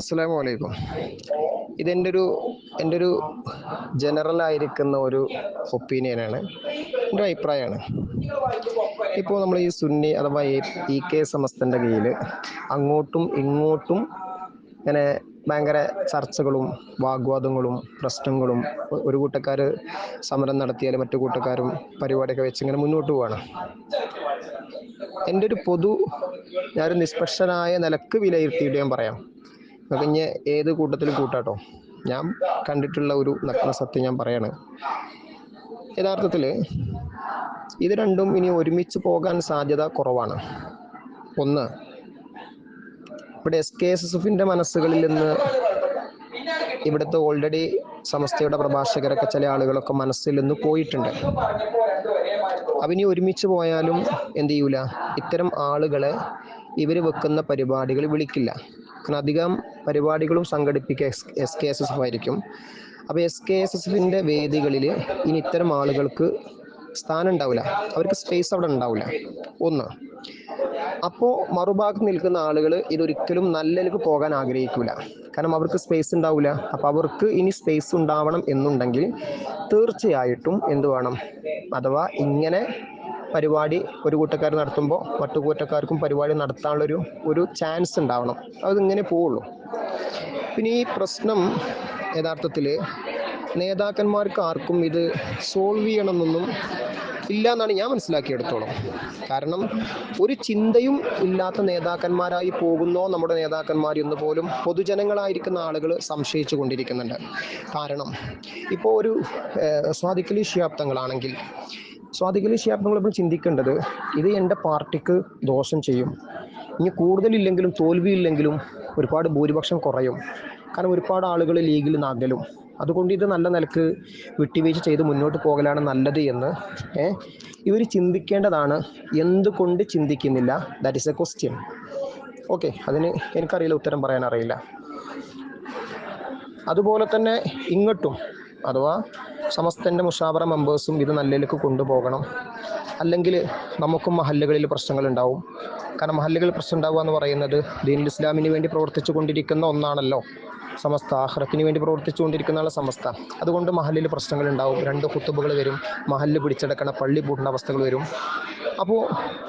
അസ്സലാമു അലൈക്കും. ഇതെന്റെ ഒരു എന്റെ ഒരു ജനറൽ ആയിരിക്കുന്ന ഒരു ഒപ്പീനിയനാണ്. എന്റെ അഭിപ്രായമാണ് ഇപ്പോൾ നമ്മൾ ഈ സുന്നി അഥവാ ഇ കെ സമസ്തന്റെ കീഴിൽ അങ്ങോട്ടും ഇങ്ങോട്ടും ഇങ്ങനെ ഭയങ്കര ചർച്ചകളും വാഗ്വാദങ്ങളും പ്രശ്നങ്ങളും ഒരു കൂട്ടക്കാർ സമരം നടത്തിയാൽ മറ്റു കൂട്ടക്കാരും പരിപാടിയൊക്കെ വെച്ച് ഇങ്ങനെ മുന്നോട്ട് പോവാണ്. എന്റെ ഒരു പൊതു ഞാനൊരു നിഷ്പക്ഷനായ നിലയ്ക്ക് വിലയിരുത്തിയിട്ട് ഞാൻ പറയാം. നമുക്ക് ഇനി ഏത് കൂട്ടത്തിലും കൂട്ടാട്ടോ. ഞാൻ കണ്ടിട്ടുള്ള ഒരു നഗ്ന സത്യം ഞാൻ പറയാണ്. യഥാർത്ഥത്തിൽ ഇത് രണ്ടും ഇനി ഒരുമിച്ച് പോകാൻ സാധ്യത കുറവാണ്. ഒന്ന് ഇവിടെ എസ് കെ എസ് എസ് എഫിന്റെ മനസ്സുകളിൽ നിന്ന് ഇവിടുത്തെ ഓൾറെഡി സമസ്തയുടെ പ്രഭാഷകരൊക്കെ ചില ആളുകളൊക്കെ മനസ്സിൽ നിന്ന് പോയിട്ടുണ്ട്. അവനി ഒരുമിച്ച് പോയാലും എന്ത് ചെയ്യൂല? ഇത്തരം ആളുകളെ ഇവർ വെക്കുന്ന പരിപാടികൾ വിളിക്കില്ല. കാരണം അധികം പരിപാടികളും സംഘടിപ്പിക്കുക S S K S S F ആയിരിക്കും. അപ്പോൾ എസ് കെ എസ് എസ് എഫിന്റെ വേദികളിൽ ഇനി ഇത്തരം ആളുകൾക്ക് സ്ഥാനം ഉണ്ടാവില്ല അവർക്ക് സ്പേസ് അവിടെ ഉണ്ടാവില്ല. ഒന്ന്. അപ്പോൾ മറുഭാഗത്ത് നിൽക്കുന്ന ആളുകൾ ഇതൊരിക്കലും നല്ലതിലേക്ക് പോകാൻ ആഗ്രഹിക്കില്ല കാരണം അവർക്ക് സ്പേസ് ഉണ്ടാവില്ല. അപ്പം അവർക്ക് ഇനി സ്പേസ് ഉണ്ടാവണം എന്നുണ്ടെങ്കിൽ തീർച്ചയായിട്ടും എന്തു വേണം? അഥവാ ഇങ്ങനെ പരിപാടി ഒരു കൂട്ടക്കാർ നടത്തുമ്പോൾ മറ്റു കൂട്ടക്കാർക്കും പരിപാടി നടത്താനുള്ളൊരു ഒരു ചാൻസ് ഉണ്ടാവണം. അതിങ്ങനെ പോവുള്ളൂ. പിന്നെ ഈ പ്രശ്നം യഥാർത്ഥത്തിൽ നേതാക്കന്മാർക്ക് ആർക്കും ഇത് സോൾവ് ചെയ്യണമെന്നൊന്നും ഇല്ല എന്നാണ് ഞാൻ മനസ്സിലാക്കിയെടുത്തോളം. കാരണം ഒരു ചിന്തയും ഇല്ലാത്ത നേതാക്കന്മാരായി പോകുന്നോ നമ്മുടെ നേതാക്കന്മാർ എന്ന് പോലും പൊതുജനങ്ങളായിരിക്കുന്ന ആളുകൾ സംശയിച്ചു കൊണ്ടിരിക്കുന്നുണ്ട്. കാരണം ഇപ്പോൾ ഒരു സ്വാധിക്കലി സ്വാദിഖലി ശിയാബ്ദങ്ങളാണെങ്കിൽ ശേഷം നമ്മൾ ഇപ്പോൾ ചിന്തിക്കേണ്ടത് ഇത് എന്റെ പാർട്ടിക്ക് ദോഷം ചെയ്യും. ഇനി കൂടുതലില്ലെങ്കിലും തോൽവിയില്ലെങ്കിലും ഒരുപാട് ഭൂരിപക്ഷം കുറയും. കാരണം ഒരുപാട് ആളുകൾ ലീഗിൽ നകലും. അതുകൊണ്ട് ഇത് നല്ല നിലയ്ക്ക് വിട്ടുവീഴ്ച ചെയ്ത് മുന്നോട്ട് പോകലാണ് നല്ലത് എന്ന് ഏഹ് ഇവർ ചിന്തിക്കേണ്ടതാണ് എന്തുകൊണ്ട് ചിന്തിക്കുന്നില്ല? That is a question okay അതിന് എനിക്കറിയില്ല ഉത്തരം പറയാൻ അറിയില്ല. അതുപോലെ തന്നെ ഇങ്ങോട്ടും അഥവാ സമസ്തന്റെ മുഷാവറ മെമ്പേഴ്സും ഇത് നല്ലതിലേക്ക് കൊണ്ടുപോകണം. അല്ലെങ്കിൽ നമുക്കും മഹല്ലുകളിൽ പ്രശ്നങ്ങൾ ഉണ്ടാവും. കാരണം മഹല്ലുകളിൽ പ്രശ്നം ഉണ്ടാവുക എന്ന് പറയുന്നത് ദീനുൽ ഇസ്ലാമിന് വേണ്ടി പ്രവർത്തിച്ചു കൊണ്ടിരിക്കുന്ന ഒന്നാണല്ലോ സമസ്ത. ആഹ്റത്തിന് വേണ്ടി പ്രവർത്തിച്ചു കൊണ്ടിരിക്കുന്നതാണ് സമസ്ത. അതുകൊണ്ട് മഹല്ലിൽ പ്രശ്നങ്ങൾ ഉണ്ടാവും. രണ്ട് കുത്തുബുകൾ വരും. മഹല്ല് പിടിച്ചെടുക്കണ പള്ളി പൂട്ടുന്ന അവസ്ഥകൾ വരും. അപ്പോൾ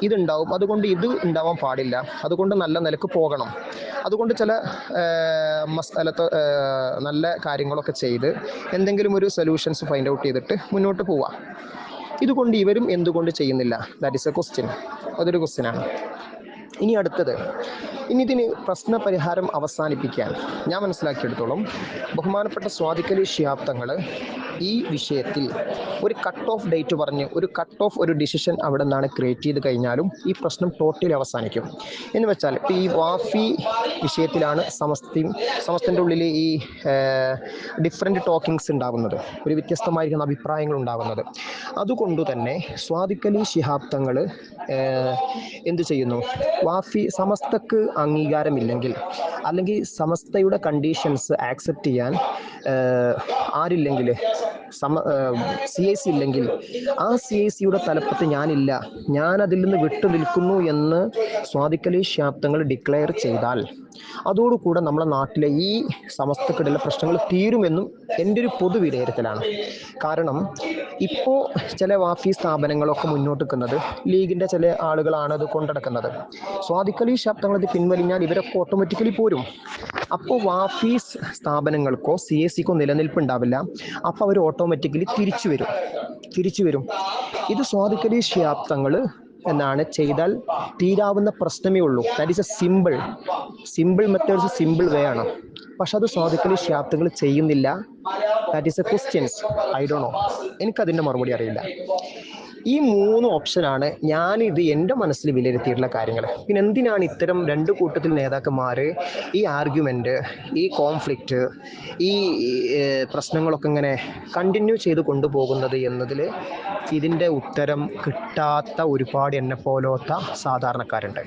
ഇതുണ്ടാവും. അതുകൊണ്ട് ഇത് ഉണ്ടാവാൻ പാടില്ല. അതുകൊണ്ട് നല്ല നിലയ്ക്ക് പോകണം. അതുകൊണ്ട് ചില ഏർ, മസ്അലത്ത് നല്ല കാര്യങ്ങളൊക്കെ ചെയ്ത് എന്തെങ്കിലും ഒരു സൊല്യൂഷൻസ് ഫൈൻഡ് ഔട്ട് ചെയ്തിട്ട് മുന്നോട്ട് പോവാം. ഇതുകൊണ്ട് ഇവരും എന്തുകൊണ്ട് ചെയ്യുന്നില്ല? ദാറ്റ് ഇസ് എ ക്വസ്റ്റ്യൻ അതൊരു ക്വസ്റ്റ്യനാണ് ഇനി അടുത്തത്. ഇനി ഇതിന് പ്രശ്ന പരിഹാരം അവസാനിപ്പിക്കാൻ ഞാൻ മനസ്സിലാക്കിയെടുത്തോളം ബഹുമാനപ്പെട്ട സ്വാദിഖലി ഷിയാബ്ദങ്ങൾ ഈ വിഷയത്തിൽ ഒരു കട്ട് ഓഫ് ഡേറ്റ് പറഞ്ഞ് ഒരു കട്ട് ഓഫ് ഒരു ഡിസിഷൻ അവിടെ നിന്നാണ് ക്രിയേറ്റ് ചെയ്ത് കഴിഞ്ഞാലും ഈ പ്രശ്നം ടോട്ടലി അവസാനിക്കും. എന്ന് വെച്ചാൽ ഇപ്പോൾ ഈ വാഫി വിഷയത്തിലാണ് സമസ്തി സമസ്തന്റെ ഉള്ളിൽ ഈ ഡിഫറെന്റ് ടോക്കിങ്സ് ഉണ്ടാകുന്നത് ഒരു വ്യത്യസ്തമായിരിക്കുന്ന അഭിപ്രായങ്ങൾ ഉണ്ടാകുന്നത് അതുകൊണ്ട് തന്നെ സ്വാദിക്കലി ശിഹാബ്ദങ്ങൾ എന്തു ചെയ്യുന്നു? വാഫി സമസ്തക്ക് അംഗീകാരമില്ലെങ്കിൽ അല്ലെങ്കിൽ സമസ്തയുടെ കണ്ടീഷൻസ് ആക്സെപ്റ്റ് ചെയ്യാൻ ആരില്ലെങ്കിൽ സമ സി ഐ സി ഇല്ലെങ്കിൽ ആ സി ഐ സിയുടെ തലപ്പത്ത് ഞാനില്ല. ഞാൻ അതിൽ നിന്ന് വിട്ടു നിൽക്കുന്നു എന്ന് സ്വാദിക്കലി ശാബ്ദങ്ങൾ ഡിക്ലെയർ ചെയ്താൽ അതോടുകൂടെ നമ്മുടെ നാട്ടിലെ ഈ സമസ്തക്കിടയിലെ പ്രശ്നങ്ങൾ തീരുമെന്നും എന്റെ ഒരു പൊതു വിലയിരുത്തലാണ്. കാരണം ഇപ്പോൾ ചില വാഫി സ്ഥാപനങ്ങളൊക്കെ മുന്നോട്ട് നിൽക്കുന്നത് ലീഗിന്റെ ചില ആളുകളാണ് അത് കൊണ്ടടക്കുന്നത്. സ്വാദിക്കലി ശബ്ദങ്ങൾ ഇത് പിൻവലിഞ്ഞാൽ ഇവരൊക്കെ ഓട്ടോമാറ്റിക്കലി പോരും. അപ്പോൾ വാഫീസ് സ്ഥാപനങ്ങൾക്കോ സി എസ് സിക്കോ നിലനിൽപ്പ് ഉണ്ടാവില്ല അപ്പോൾ അവർ ഓട്ടോമാറ്റിക്കലി തിരിച്ചു വരും തിരിച്ചു വരും ഇത് സ്വാധിക്കലി ശാബ്ദങ്ങൾ എന്നാണ് ചെയ്താൽ തീരാവുന്ന പ്രശ്നമേ ഉള്ളൂ. That is a simple simple methods simple way ആണ്. പക്ഷെ അത് സ്വാദിക്കലി ശാബ്ദങ്ങൾ ചെയ്യുന്നില്ല. That is a questions I do know എനിക്കതിന്റെ മറുപടി അറിയില്ല. ഈ മൂന്ന് ഓപ്ഷനാണ് ഞാനിത് എന്റെ മനസ്സിൽ വിലയിരുത്തിയിട്ടുള്ള കാര്യങ്ങൾ. പിന്നെ എന്തിനാണ് ഇത്തരം രണ്ട് കൂട്ടത്തിൽ നേതാക്കന്മാർ ഈ ആർഗ്യുമെന്റ് ഈ കോൺഫ്ലിക്റ്റ് ഈ പ്രശ്നങ്ങളൊക്കെ ഇങ്ങനെ കണ്ടിന്യൂ ചെയ്ത് കൊണ്ടുപോകുന്നത് എന്നതിൽ ഇതിന്റെ ഉത്തരം കിട്ടാത്ത ഒരുപാട് എന്നെ പോലോത്ത സാധാരണക്കാരുണ്ട്.